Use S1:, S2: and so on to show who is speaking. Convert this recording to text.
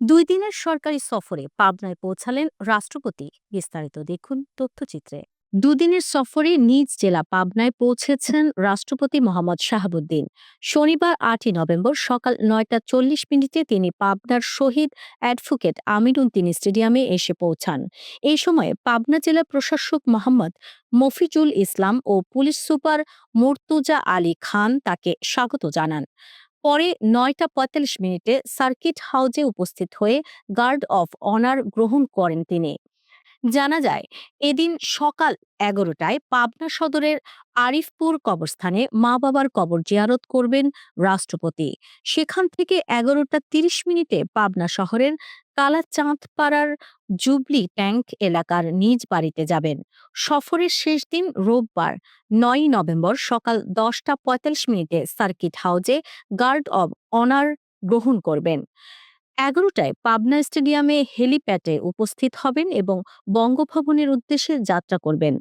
S1: দুই দিনের সরকারি সফরে পাবনায় পৌঁছালেন রাষ্ট্রপতি। বিস্তারিত দেখুন তথ্যচিত্রে। দুদিনের সফরে নিজ জেলা পাবনায় পৌঁছেছেন রাষ্ট্রপতি মোহাম্মদ শাহাবুদ্দিন। শনিবার আটই নভেম্বর সকাল নয়টা চল্লিশ মিনিটে তিনি পাবনার শহীদ অ্যাডভোকেট আমিরুদ্দিন স্টেডিয়ামে এসে পৌঁছান। এই সময় পাবনা জেলা প্রশাসক মোহাম্মদ মফিজুল ইসলাম ও পুলিশ সুপার মুর্তুজা আলী খান তাকে স্বাগত জানান। পরে নয়টা পঁয়তাল্লিশ মিনিটে সার্কিট হাউজে উপস্থিত হয়ে গার্ড অফ অনার গ্রহণ করেন তিনি। জানা যায়, এদিন সকাল এগারোটায় পাবনা সদরের আরিফপুর কবরস্থানে মা বাবার কবর জিয়ারত করবেন রাষ্ট্রপতি। সেখান থেকে এগারোটা তিরিশ মিনিটে পাবনা শহরের কালাচাঁদপাড়ার জুবলি ট্যাঙ্ক এলাকার নিজ বাড়িতে যাবেন। সফরের শেষ দিন রোববার নয় নভেম্বর সকাল দশটা পঁয়তাল্লিশ মিনিটে সার্কিট হাউজে গার্ড অব অনার গ্রহণ করবেন। এগারোটায় পাবনা স্টেডিয়ামে হেলিপ্যাটে উপস্থিত হবেন এবং বঙ্গভবনের উদ্দেশ্যে যাত্রা করবেন।